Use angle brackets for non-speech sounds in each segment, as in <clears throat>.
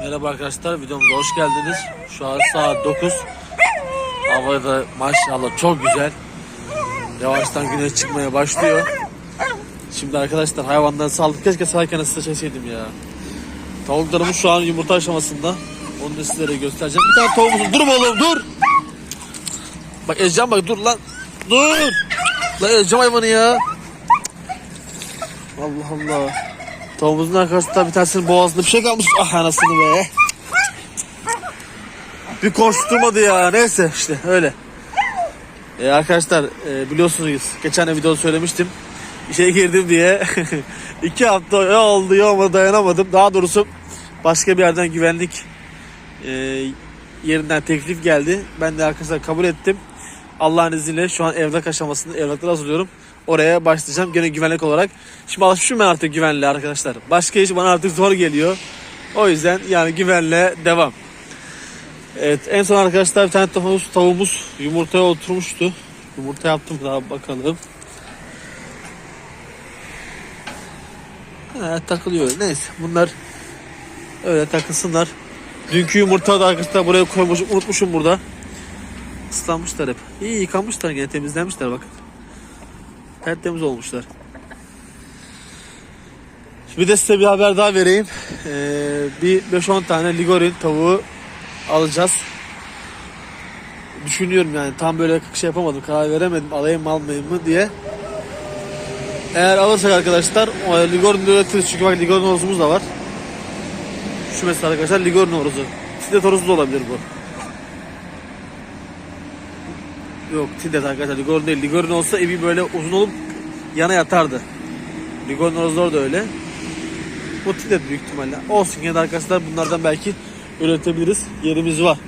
Merhaba arkadaşlar videomuza hoş geldiniz. Şu an saat 9. Hava da maşallah çok güzel. Yavaştan güneş çıkmaya başlıyor. Şimdi arkadaşlar hayvanları saldık. Keşke sayken size çekseydim ya. Tavuklarımız şu an yumurta aşamasında. Onu da sizlere göstereceğim. Bir tane tavuğumuz. Dur oğlum dur. Bak ezeceğim bak dur lan. Dur. Lan ezeceğim hayvanı ya. Allah Allah. Tavuğumuzun arkasında bir tanesinin boğazında bir şey kalmış. Ah anasını be. Bir koşturmadı ya. Neyse işte öyle. Ee, arkadaşlar e, biliyorsunuz geçen de videoda söylemiştim. İşe girdim diye. <laughs> iki hafta ya oldu ya olmadı dayanamadım. Daha doğrusu başka bir yerden güvenlik e, yerinden teklif geldi. Ben de arkadaşlar kabul ettim. Allah'ın izniyle şu an evrak aşamasında evrakları hazırlıyorum. Oraya başlayacağım gene güvenlik olarak. Şimdi alışmışım ben artık güvenliğe arkadaşlar. Başka iş bana artık zor geliyor. O yüzden yani güvenle devam. Evet en son arkadaşlar bir tane tavuğumuz, tavuğumuz yumurtaya oturmuştu. Yumurta yaptım daha bakalım. Ha, takılıyor. Neyse bunlar öyle takılsınlar. Dünkü yumurta da arkadaşlar buraya koymuşum unutmuşum burada. Islanmışlar hep. İyi yıkanmışlar gene temizlenmişler bakın. Tertemiz olmuşlar. Bir de size bir haber daha vereyim. Ee, bir 5-10 tane ligorin tavuğu alacağız. Düşünüyorum yani tam böyle şey yapamadım karar veremedim alayım mı almayayım mı diye. Eğer alırsak arkadaşlar ligorin de üretiriz çünkü bak ligorin horozumuz da var. Şu mesela arkadaşlar ligorin horozu. Sidet horozu da olabilir bu. Yok Tidet arkadaşlar Ligorin değil. Ligorin olsa evi böyle uzun olup yana yatardı. Ligorin horozlar da öyle. Bu Tidet büyük ihtimalle. Olsun yine de arkadaşlar bunlardan belki üretebiliriz. Yerimiz var.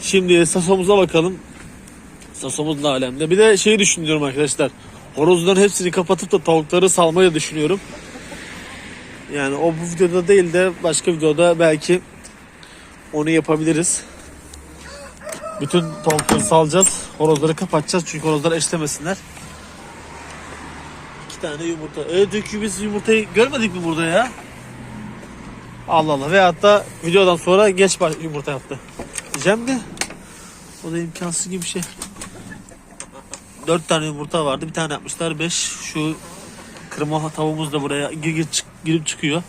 Şimdi sasomuza bakalım. Sasomuz da alemde. Bir de şeyi düşünüyorum arkadaşlar. Horozların hepsini kapatıp da tavukları salmayı düşünüyorum. Yani o bu videoda değil de başka videoda belki onu yapabiliriz. Bütün tavukları salacağız. Horozları kapatacağız çünkü horozlar eşlemesinler. İki tane yumurta. Evet dünkü biz yumurtayı görmedik mi burada ya? Allah Allah. Ve hatta videodan sonra geç yumurta yaptı. Diyeceğim de o da imkansız gibi bir şey. Dört tane yumurta vardı. Bir tane yapmışlar. Beş. Şu kırma tavuğumuz da buraya gir, gir- çık- girip çıkıyor.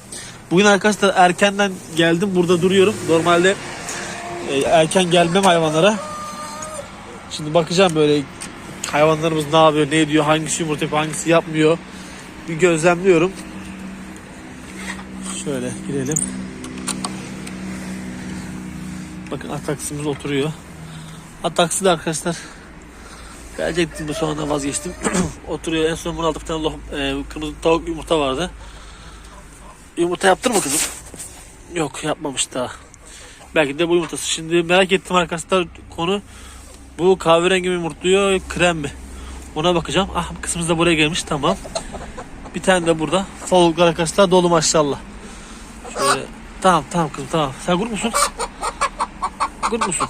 Bugün arkadaşlar erkenden geldim. Burada duruyorum. Normalde e, erken gelmem hayvanlara. Şimdi bakacağım böyle hayvanlarımız ne yapıyor, ne ediyor, hangisi yumurta yapıyor, hangisi yapmıyor. Bir gözlemliyorum. Şöyle girelim. Bakın ataksımız oturuyor. Ataksi de arkadaşlar gelecektim bu sonra vazgeçtim. <clears throat> oturuyor. En son bunu aldık. Bir tane loh- e, kırmızı tavuk yumurta vardı. Yumurta yaptın mı kızım? Yok yapmamış daha. Belki de bu yumurtası. Şimdi merak ettim arkadaşlar konu. Bu kahverengi mi yumurtluyor krem mi? Ona bakacağım. Ah kısmımız da buraya gelmiş tamam. Bir tane de burada. Tavuklar arkadaşlar dolu maşallah. Şöyle. Tamam tamam kızım tamam. Sen grup musun? Grup musun?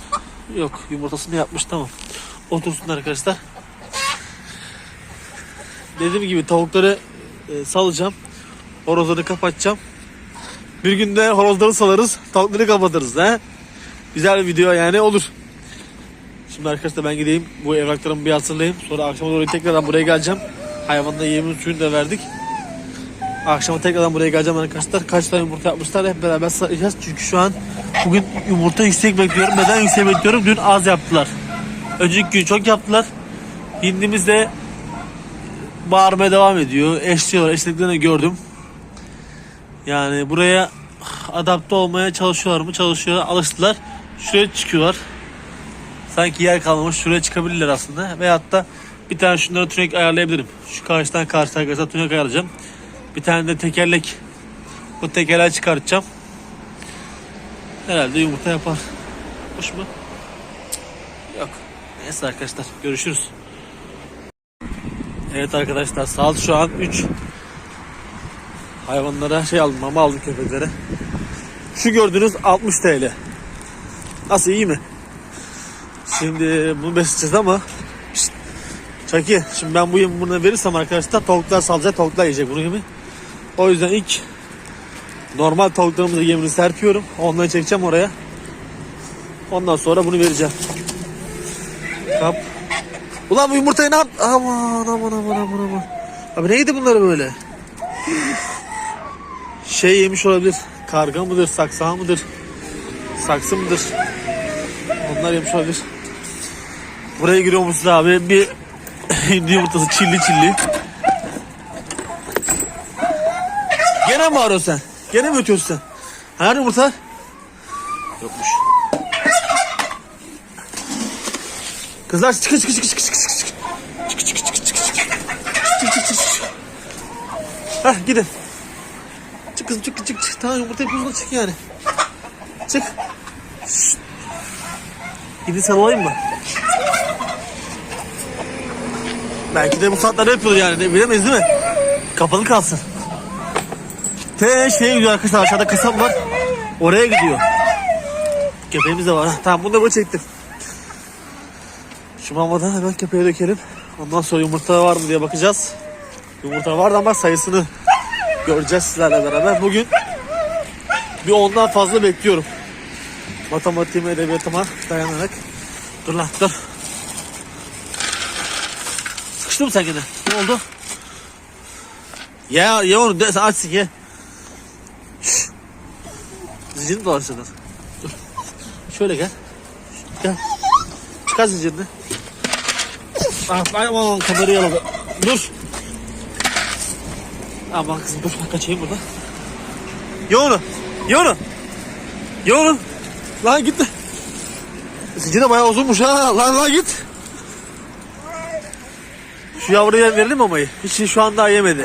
Yok yumurtasını yapmış tamam. Otursun arkadaşlar. Dediğim gibi tavukları e, salacağım. Horozları kapatacağım. Bir günde horozları salarız, tavukları kapatırız. He? Güzel bir video yani olur. Şimdi arkadaşlar ben gideyim. Bu evraklarımı bir hazırlayayım. Sonra akşama doğru tekrardan buraya geleceğim. Hayvanlara yemin suyunu da verdik. Akşama tekrardan buraya geleceğim arkadaşlar. Kaç tane yumurta yapmışlar hep beraber sayacağız. Çünkü şu an bugün yumurta yüksek bekliyorum. Neden yüksek bekliyorum? Dün az yaptılar. Önceki gün çok yaptılar. Hindimiz de bağırmaya devam ediyor. Eşliyorlar. Eşlediklerini gördüm. Yani buraya adapte olmaya çalışıyorlar mı? Çalışıyorlar. Alıştılar. Şuraya çıkıyorlar. Sanki yer kalmamış. Şuraya çıkabilirler aslında. Veyahut da bir tane şunları tünek ayarlayabilirim. Şu karşıdan karşı arkadaşlar tünek ayarlayacağım. Bir tane de tekerlek. Bu tekerleği çıkartacağım. Herhalde yumurta yapar. Hoş mu? Yok. Neyse arkadaşlar. Görüşürüz. Evet arkadaşlar saat şu an 3. Hayvanlara şey aldım mama aldım köpeklere. Şu gördüğünüz 60 TL. Nasıl iyi mi? Şimdi bunu besleyeceğiz ama Şşt, Çaki şimdi ben bu yemi buna verirsem arkadaşlar tavuklar salacak tavuklar yiyecek bunu gibi. O yüzden ilk normal tavuklarımızı yemini serpiyorum. Onları çekeceğim oraya. Ondan sonra bunu vereceğim. Kap. Ulan bu yumurtayı ne yap? Aman aman aman aman aman. Abi neydi bunları böyle? Şey yemiş olabilir. Karga mıdır? Saksağı mıdır? Saksı mıdır? Onlar yemiş olabilir. Buraya giriyormuşuz abi. Bir <laughs> hindi yumurtası çilli çilli. Gene mi arıyorsun sen? Gene mi ötüyorsun sen? Nerede yumurta? Yokmuş. Kızlar çıkın çıkın çıkın çıkın çıkın çıkın. Çıkın çıkın çıkın çıkın çıkın. Çık çık çık çık. Hah gidin. Kızım çık çık çık. Tamam yumurta yapıyorsun da çık yani. Çık. Gidin sarılayım mı? Belki de bu saatlerde yapıyordur yani. Ne bilemeyiz değil mi? Kapalı kalsın. Te şeye gidiyor arkadaşlar aşağıda kasap var. Oraya gidiyor. Köpeğimiz de var. Tamam bunu da böyle çektim. Şu mamadan hemen köpeğe dökelim. Ondan sonra yumurta var mı diye bakacağız. Yumurta var ama sayısını göreceğiz sizlerle beraber. Bugün bir ondan fazla bekliyorum. Matematiğime, edebiyatıma dayanarak. Dur lan dur. Sıkıştı mı sen gene? Ne oldu? Ya ye onu de, açsın ye. Zincirini dolaştırdın. Dur. Şöyle gel. Gel. Çıkar zincirini. Ah, aman kamerayı. Dur. Aman kızım dur kaçayım burada. Onu. Ye onu. Lan gitti. Zincir de bayağı uzunmuş ha. Lan lan git. Şu yavruya verelim mamayı. Hiç şu an daha yemedi.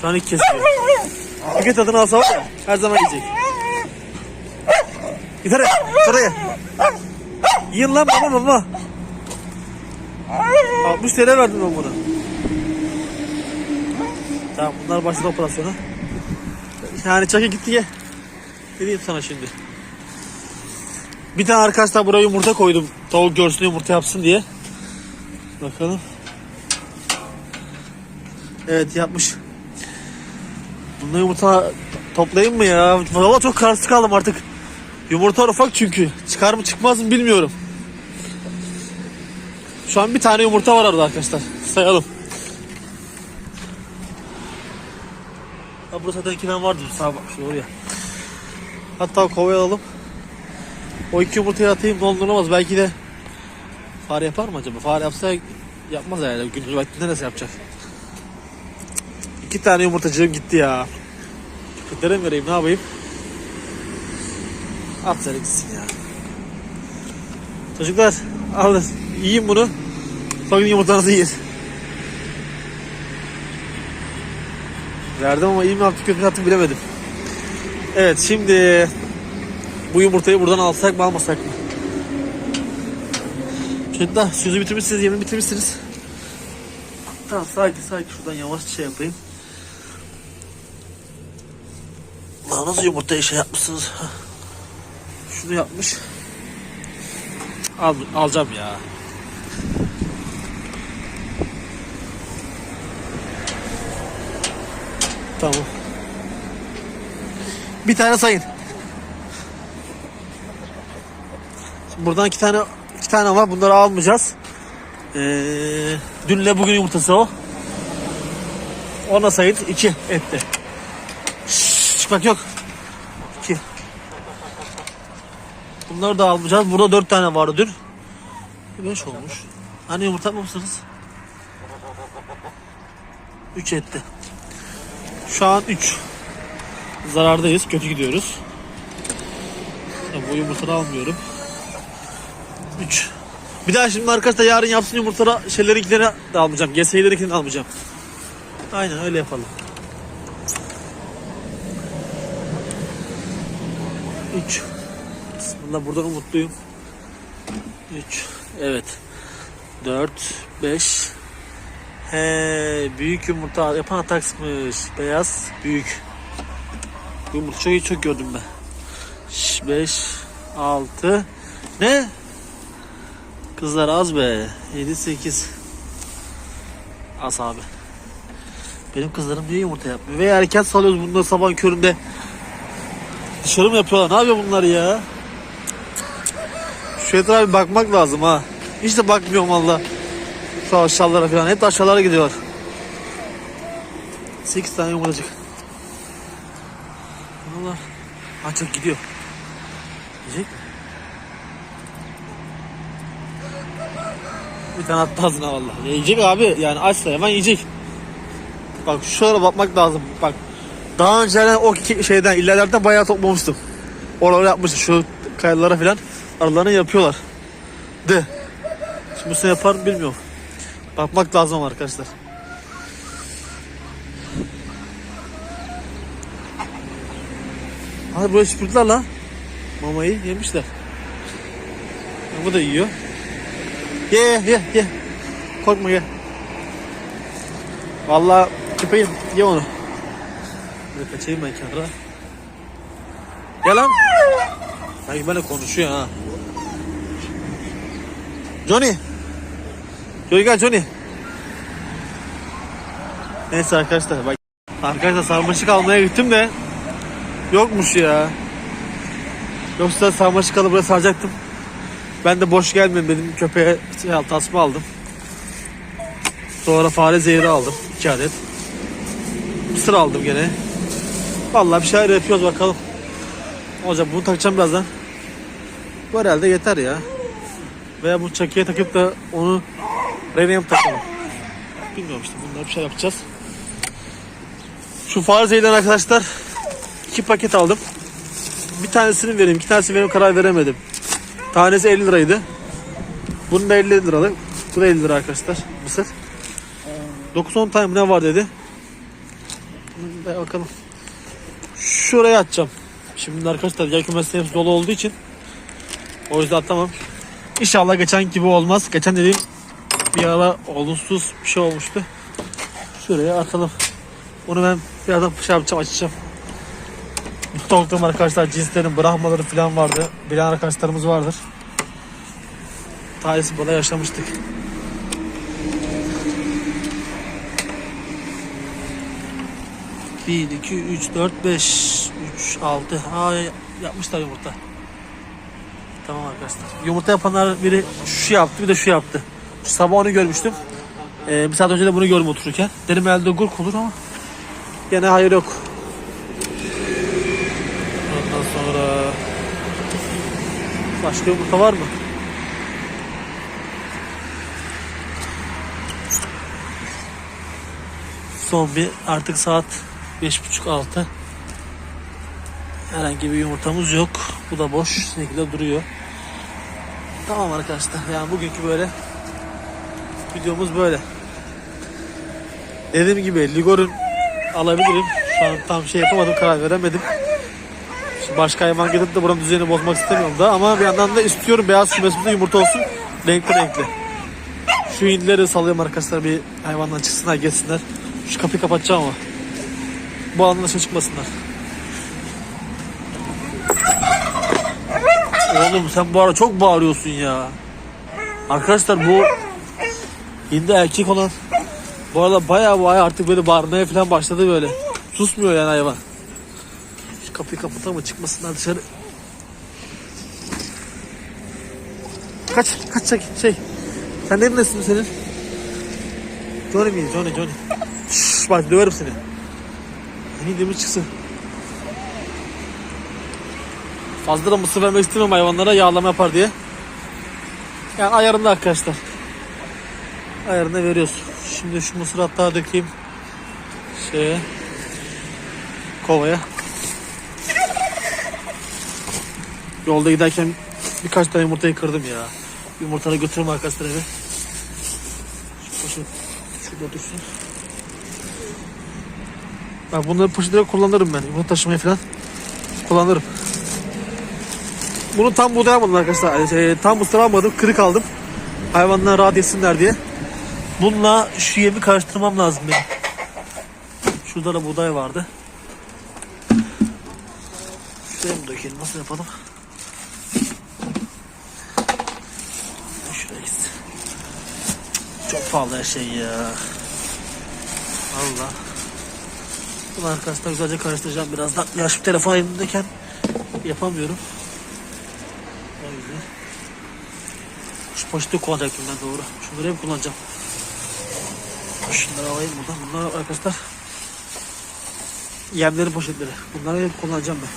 Şu an ilk kesiyor. Tüket tadını alsa var ya her zaman yiyecek. Git hadi şuraya. Yiyin lan baba baba. 60 TL verdim ben buna. Tamam bunlar başladı operasyona. Yani çakı gitti ye. Ne diyeyim sana şimdi. Bir tane arkadaşlar buraya yumurta koydum. Tavuk görsün yumurta yapsın diye. Bakalım. Evet yapmış. Bunda yumurta toplayayım mı ya? Valla çok kararsız kaldım artık. Yumurta ufak çünkü. Çıkar mı çıkmaz mı bilmiyorum. Şu an bir tane yumurta var orada arkadaşlar. Sayalım. Ha burada zaten iki vardı. Sağa bak şu oraya. Hatta kovaya alalım. O iki yumurtayı atayım dondurulamaz. Belki de fare yapar mı acaba? Fare yapsa yapmaz herhalde. Gündüz vaktinde nasıl yapacak? İki tane yumurtacığım gitti ya. Mi vereyim ne yapayım? At gitsin ya. Çocuklar alın yiyin bunu. Sonra yumurtanızı yiyin. Verdim ama iyi mi yaptı kötü mü yaptı bilemedim. Evet şimdi bu yumurtayı buradan alsak mı almasak mı? Çocuklar sözü bitirmişsiniz, yemin bitirmişsiniz. Tamam sakin sakin şuradan yavaş şey yapayım. Lan nasıl yumurtayı şey yapmışsınız? Şunu yapmış. Al, alacağım ya. Tamam. Bir tane sayın. Şimdi buradan iki tane iki tane var. Bunları almayacağız. Ee, dünle bugün yumurtası o. Ona sayın. iki etti. Çıkmak yok. İki. Bunları da almayacağız. Burada dört tane vardı dün. Beş olmuş. Hani yumurta mısınız? Üç etti. Şu an 3. Zarardayız. Kötü gidiyoruz. Bu yumurtaları almıyorum. 3. Bir daha şimdi arkadaşlar yarın yapsın yumurtaları şeylerinkileri de almayacağım. GS'lerinkini almayacağım. Aynen öyle yapalım. 3. Bismillah buradan umutluyum. 3. Evet. 4 5 He, büyük yumurta yapan ataksmış. Beyaz, büyük. Yumurtayı çok gördüm ben. 5, 6. Ne? Kızlar az be. 7-8. Az abi. Benim kızlarım niye yumurta yapmıyor? Veya erken salıyoruz bunları sabah köründe. Dışarı mı yapıyorlar? Ne yapıyor bunlar ya? Şu etrafa bir bakmak lazım ha. Hiç de bakmıyorum valla. Şu aşağılara falan. Hep aşağılara gidiyorlar. 8 tane yumurtacık. Allah. Açık gidiyor. Yiyecek mi? Bir tane attı ağzına valla. Yiyecek abi. Yani açsa hemen yiyecek. Bak şuralara bakmak lazım. Bak. Daha önce o şeyden illerlerden bayağı toplamıştım. Oraları yapmıştım. Şu kayalara falan aralarını yapıyorlar. De. Şimdi bu sene yapar mı bilmiyorum. Bakmak lazım arkadaşlar. Hadi buraya süpürdüler la. Mamayı yemişler. Bu da yiyor. Ye ye ye. Korkma ye. Vallahi köpeğim ye onu. Böyle kaçayım ben kenara. Gel lan. Sanki benimle konuşuyor ha. Johnny. Gel Johnny. Neyse arkadaşlar bak. Arkadaşlar sarmaşık almaya gittim de yokmuş ya. Yoksa sarmaşık alıp buraya saracaktım. Ben de boş gelmedim dedim köpeğe şey, tasma aldım. Sonra fare zehri aldım 2 adet. Mısır aldım gene. Vallahi bir şeyler yapıyoruz bakalım. Olacak bunu takacağım birazdan. Bu herhalde yeter ya. Veya bu çakıya takıp da onu mi takalım? Bilmiyorum işte bunları bir şey yapacağız. Şu fare zehirden arkadaşlar iki paket aldım. Bir tanesini vereyim, iki tanesini vereyim karar veremedim. Tanesi 50 liraydı. Bunun da 50 liralık. Bu da 50 lira arkadaşlar. Mısır. 9-10 tane ne var dedi. Bakalım. Şuraya atacağım. Şimdi arkadaşlar yer kümesinin hepsi dolu olduğu için o yüzden atamam. İnşallah geçen gibi olmaz. Geçen dediğim bir ara olumsuz bir şey olmuştu. Şuraya atalım. Onu ben birazdan şey yapacağım açacağım. Tavuklarım arkadaşlar cinslerin brahmaları falan vardı. Bilen arkadaşlarımız vardır. Talihsiz bana yaşamıştık. Bir, iki, üç, dört, beş, üç, altı. Aa yapmışlar yumurta. Tamam arkadaşlar. Yumurta yapanlar biri şu yaptı bir de şu yaptı. Şu sabah onu görmüştüm. Ee, bir saat önce de bunu gördüm otururken. Dedim elde gurk olur ama gene hayır yok. Ondan sonra başka yumurta var mı? Son bir artık saat beş buçuk altı. Herhangi bir yumurtamız yok. Bu da boş şekilde duruyor. Tamam arkadaşlar. Yani bugünkü böyle videomuz böyle. Dediğim gibi Ligor'un alabilirim. Şu an tam şey yapamadım karar veremedim. Şimdi başka hayvan gidip de buranın düzenini bozmak istemiyorum da ama bir yandan da istiyorum beyaz kümesimde yumurta olsun renkli renkli. Şu hindileri salıyorum arkadaşlar bir hayvandan çıksınlar geçsinler. Şu kapıyı kapatacağım ama. Bu alandan dışarı çıkmasınlar. Oğlum sen bu ara çok bağırıyorsun ya. Arkadaşlar bu hindi erkek olan bu arada bayağı bayağı artık böyle bağırmaya falan başladı böyle. Susmuyor yani hayvan. Şu kapıyı kapatalım mı çıkmasınlar dışarı. Kaç kaç çek şey. Sen neredesin senin? Johnny miydi Johnny Johnny. Şşş bak döverim seni. Hani demir çıksın. Fazla da mısır vermek istemiyorum hayvanlara yağlama yapar diye. Yani ayarında arkadaşlar. Ayarında veriyoruz. Şimdi şu mısır hatta dökeyim. Şeye. Kovaya. Yolda giderken birkaç tane yumurtayı kırdım ya. Yumurtaları götürürüm arkadaşlar eve. Poşet şurada dursun. Bak bunları poşetlere kullanırım ben. Bunu taşımaya falan kullanırım. Bunu tam buğday almadım arkadaşlar. Şey, tam mısır almadım. Kırık aldım. Hayvanlar rahat yesinler diye. Bununla şu yemi karıştırmam lazım benim. Şurada da buğday vardı. Şuraya mı dökelim? Nasıl yapalım? Şuraya gitsin. Çok pahalı her şey ya. Allah. Bunu arkadaşlar güzelce karıştıracağım birazdan. Ya şu telefon elimdeyken yapamıyorum. O yüzden. Şu poşeti kullanacaktım ben doğru. Şunları hep kullanacağım. Şunları alayım buradan. Bunlar arkadaşlar yemlerin poşetleri. Bunları hep kullanacağım ben.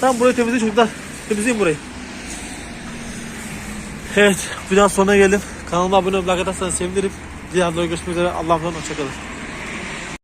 Tamam burayı temizleyin çocuklar. Temizleyin burayı. Evet, videonun sonuna geldim. Kanalıma abone olmayı, like atarsanız sevinirim. Diğer videoda görüşmek üzere. Allah'a emanet olun. Hoşçakalın.